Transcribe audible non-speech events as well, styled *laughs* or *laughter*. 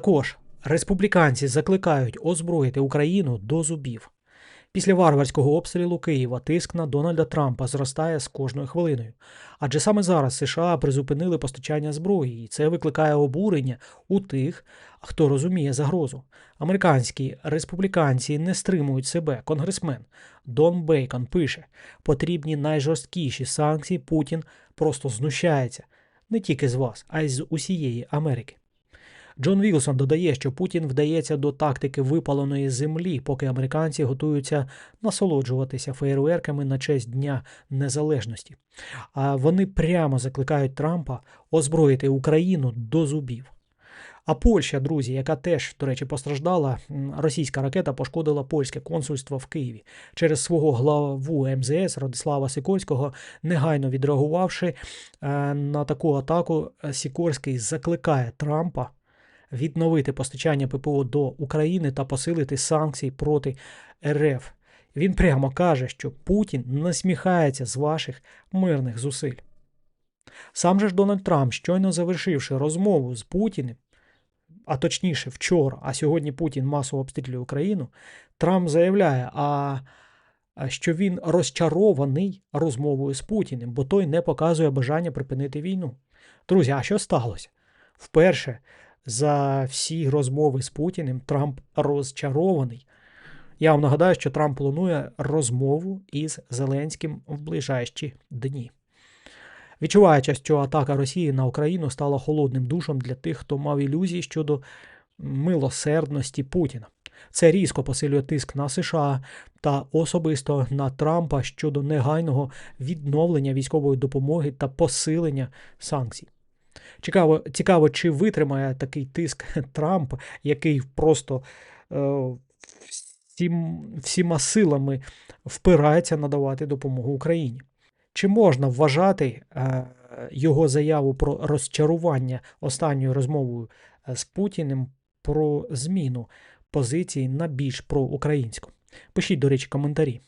Також республіканці закликають озброїти Україну до зубів. Після варварського обстрілу Києва тиск на Дональда Трампа зростає з кожною хвилиною. Адже саме зараз США призупинили постачання зброї, і це викликає обурення у тих, хто розуміє загрозу. Американські республіканці не стримують себе. Конгресмен Дон Бейкон пише: потрібні найжорсткіші санкції. Путін просто знущається не тільки з вас, а й з усієї Америки. Джон Вілсон додає, що Путін вдається до тактики випаленої землі, поки американці готуються насолоджуватися феєрверками на честь Дня Незалежності. А вони прямо закликають Трампа озброїти Україну до зубів. А Польща, друзі, яка теж, до речі, постраждала, російська ракета пошкодила польське консульство в Києві через свого главу МЗС Радислава Сикорського, негайно відреагувавши е, на таку атаку, е, Сікорський закликає Трампа відновити постачання ППО до України та посилити санкції проти РФ. Він прямо каже, що Путін насміхається з ваших мирних зусиль. Сам же ж Дональд Трамп, щойно завершивши розмову з Путіним, а точніше вчора, а сьогодні Путін масово обстрілює Україну, Трамп заявляє, а, що він розчарований розмовою з Путіним, бо той не показує бажання припинити війну. Друзі, а що сталося? Вперше за всі розмови з Путіним Трамп розчарований. Я вам нагадаю, що Трамп планує розмову із Зеленським в ближайші дні. Відчуваючи, що атака Росії на Україну стала холодним душом для тих, хто мав ілюзії щодо милосердності Путіна. Це різко посилює тиск на США та особисто на Трампа щодо негайного відновлення військової допомоги та посилення санкцій. Цікаво, цікаво, чи витримає такий тиск *laughs* Трамп, який просто е, всім, всіма силами впирається надавати допомогу Україні. Чи можна вважати е, його заяву про розчарування останньою розмовою е, з Путіним про зміну позиції на більш проукраїнську? Пишіть, до речі, коментарі.